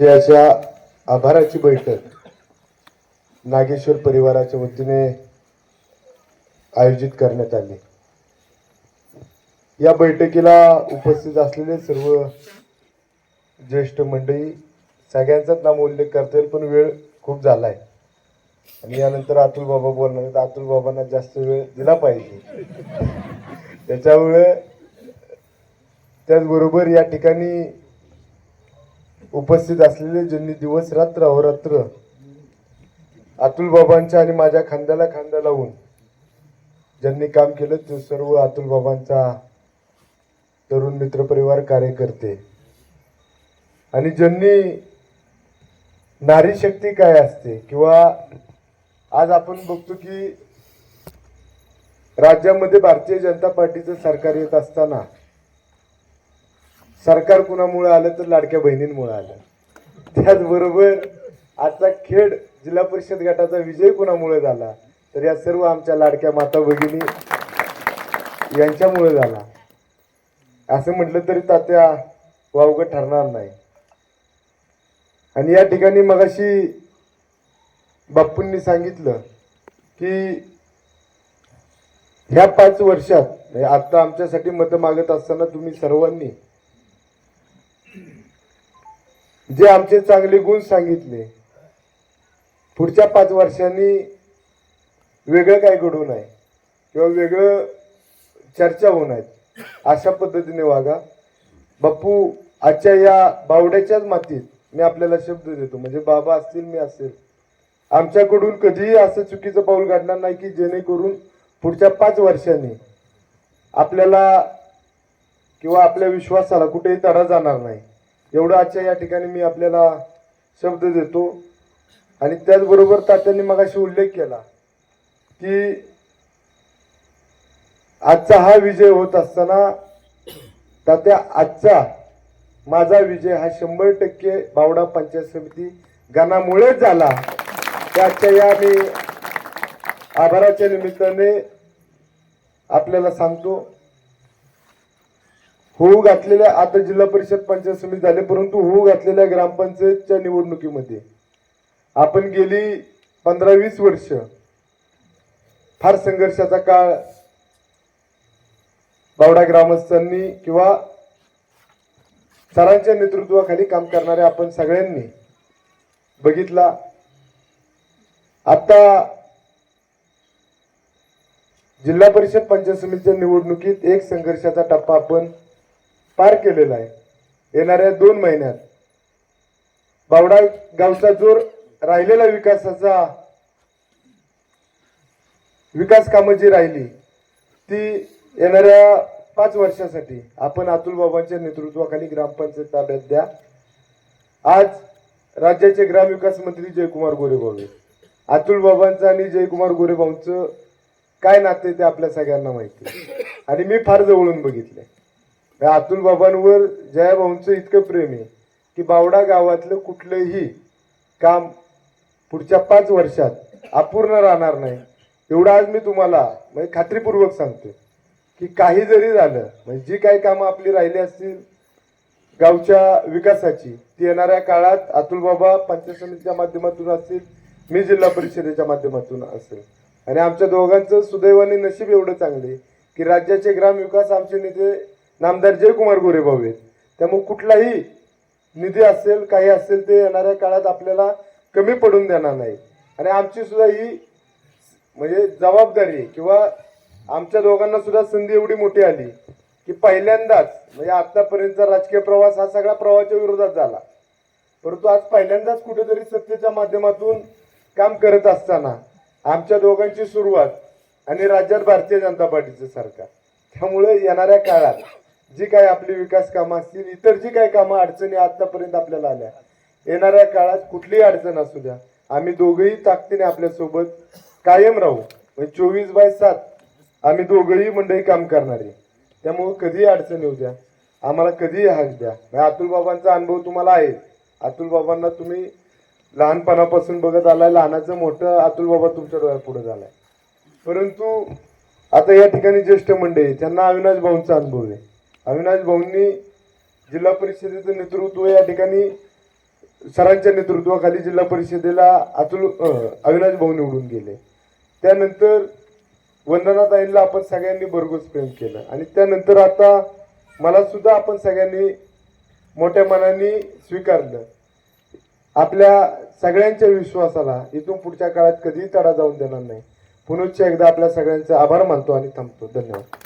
ही अशा आभाराची बैठक नागेश्वर परिवाराच्या वतीने आयोजित करण्यात आली. या बैठकीला उपस्थित असलेले सर्व ज्येष्ठ मंडळी सगळ्यांचाच नाम उल्लेख करता येईल पण वेळ खूप झाला आहे आणि यानंतर अतुल बाबा बोलणार आहेत. अतुल बाबांना जास्त वेळ दिला पाहिजे. त्याच्यामुळे त्याचबरोबर या ठिकाणी उपस्थित असलेले ज्यांनी दिवस रात्र अहोरात्र अतुल बाबांच्या आणि माझ्या खांद्याला खांदा लावून ज्यांनी काम केलं ते सर्व अतुल बाबांचा तरुण मित्र परिवार कार्यकर्ते. आणि ज्यांनी नारी शक्ती काय असते किंवा आज आपण बघतो की राज्यामध्ये भारतीय जनता पार्टीचं सरकार येत असताना सरकार कुणामुळे आलं तर लाडक्या बहिणींमुळे आलं. त्याचबरोबर आजचा खेड जिल्हा परिषद गटाचा विजय कुणामुळे झाला? तर या सर्व आमच्या लाडक्या माता भगिनी यांच्यामुळे झाला. असं म्हटलं तरी तात्या वावगं ठरणार नाही. आणि या ठिकाणी मगाशी बाप्पूंनी सांगितलं की ह्या पाच वर्षात म्हणजे आता आमच्यासाठी मतं मागत असताना तुम्ही सर्वांनी जे आमचे चांगले गुण सांगितले पुढच्या पाच वर्षांनी वेगळं काय घडू नये किंवा वेगळं चर्चा होऊ नयेत अशा पद्धतीने वागा. बाप्पू आजच्या या बावड्याच्याच मातीत मी आपल्याला शब्द देतो म्हणजे बाबा असतील मी असेल. आमच्याकडून कधीही असं चुकीचं पाऊल काढणार नाही की जेणेकरून पुढच्या पाच वर्षांनी आपल्याला किंवा आपल्या विश्वासाला कुठेही तडा जाणार नाही. एवढं आजच्या या ठिकाणी मी आपल्याला शब्द देतो. आणि त्याचबरोबर तात्यांनी मगाशी उल्लेख केला की आजचा हा विजय होत असताना तात्या आजचा माझा विजय हा शंभर टक्के बावडा पंचायत समिती गणामुळेच झाला. त्याच्या या मी आभाराच्या निमित्ताने आपल्याला सांगतो. होऊ घातलेल्या आता जिल्हा परिषद पंचायत समिती झाले परंतु होऊ घातलेल्या ग्रामपंचायतच्या निवडणुकीमध्ये आपण गेली पंधरा वीस वर्ष फार संघर्षाचा काळ बावडा ग्रामस्थांनी किंवा सरांच्या नेतृत्वाखाली काम करणाऱ्या आपण सगळ्यांनी बघितला. आता जिल्हा परिषद पंचायत समितीच्या निवडणुकीत एक संघर्षाचा टप्पा आपण पार केलेला आहे येणाऱ्या दोन महिन्यात बावडा गावचा जोर राहिलेला विकासाचा विकास कामं जी राहिली ती येणाऱ्या पाच वर्षासाठी आपण अतुल बाबांच्या नेतृत्वाखाली ग्रामपंचायत ताब्यात द्या. आज राज्याचे ग्रामविकास मंत्री जयकुमार गोरेभाऊ आहेत. अतुल बाबांचं आणि जयकुमार गोरेभाऊंचं काय नाते ते आपल्या सगळ्यांना माहिती. आणि मी फार जवळून बघितलंय. या अतुल बाबांवर जयाभाऊंचं इतकं प्रेम आहे की बावडा गावातलं कुठलंही काम पुढच्या पाच वर्षात अपूर्ण राहणार नाही. एवढं आज मी तुम्हाला म्हणजे खात्रीपूर्वक सांगतो की काही जरी झालं म्हणजे जी काही कामं आपली राहिली असतील गावच्या विकासाची ती येणाऱ्या काळात अतुल बाबा पंचायत समितीच्या माध्यमातून असतील मी जिल्हा परिषदेच्या माध्यमातून असेल. आणि आमच्या दोघांचं सुदैवाने नशीब एवढं चांगले की राज्याचे ग्रामविकास आमचे नेते नामदार जयकुमार गोरेभाऊ आहेत. त्यामुळे कुठलाही निधी असेल काही असेल ते येणाऱ्या काळात आपल्याला कमी पडून देणार नाही. आणि आमची सुद्धा ही म्हणजे जबाबदारी आहे किंवा आमच्या दोघांना सुद्धा संधी एवढी मोठी आली की पहिल्यांदाच म्हणजे आतापर्यंतचा राजकीय प्रवास हा सगळा प्रवाहाच्या विरोधात झाला. परंतु आज पहिल्यांदाच कुठेतरी सत्तेच्या माध्यमातून काम करत असताना आमच्या दोघांची सुरुवात आणि राज्यात भारतीय जनता पार्टीचं सरकार. त्यामुळे येणाऱ्या काळात जी काही आपली विकास कामं असतील इतर जी काही कामं अडचणी आतापर्यंत आपल्याला आल्या येणाऱ्या काळात कुठलीही अडचण असू द्या. आम्ही दोघंही ताकदीने आपल्यासोबत कायम राहू. म्हणजे चोवीस बाय सात आम्ही दोघंही मंडळी काम करणारे. त्यामुळे कधीही अडचण येऊ द्या. आम्हाला कधीही हाक द्या. म्हणजे अतुल बाबांचा अनुभव तुम्हाला आहे. अतुल बाबांना तुम्ही लहानपणापासून बघत आलाय. लहानाचं मोठं अतुल बाबा तुमच्या डोळ्यात पुढे झालाय. परंतु आता या ठिकाणी ज्येष्ठ मंडळी त्यांना अविनाश भाऊंचा अनुभव आहे. अविनाश भाऊंनी जिल्हा परिषदेचं नेतृत्व या ठिकाणी सरांच्या नेतृत्वाखाली जिल्हा परिषदेला अतुल अविनाश भाऊ निवडून गेले. त्यानंतर वंदनाताईंना आपण सगळ्यांनी भरघोस प्रेम केलं. आणि त्यानंतर आता मला सुद्धा आपण सगळ्यांनी मोठ्या मनाने स्वीकारलं. आपल्या सगळ्यांच्या विश्वासाला इथून पुढच्या काळात कधीही तडा जाऊन देणार नाही. पुनश्च एकदा आपल्या सगळ्यांचे आभार मानतो आणि थांबतो. धन्यवाद.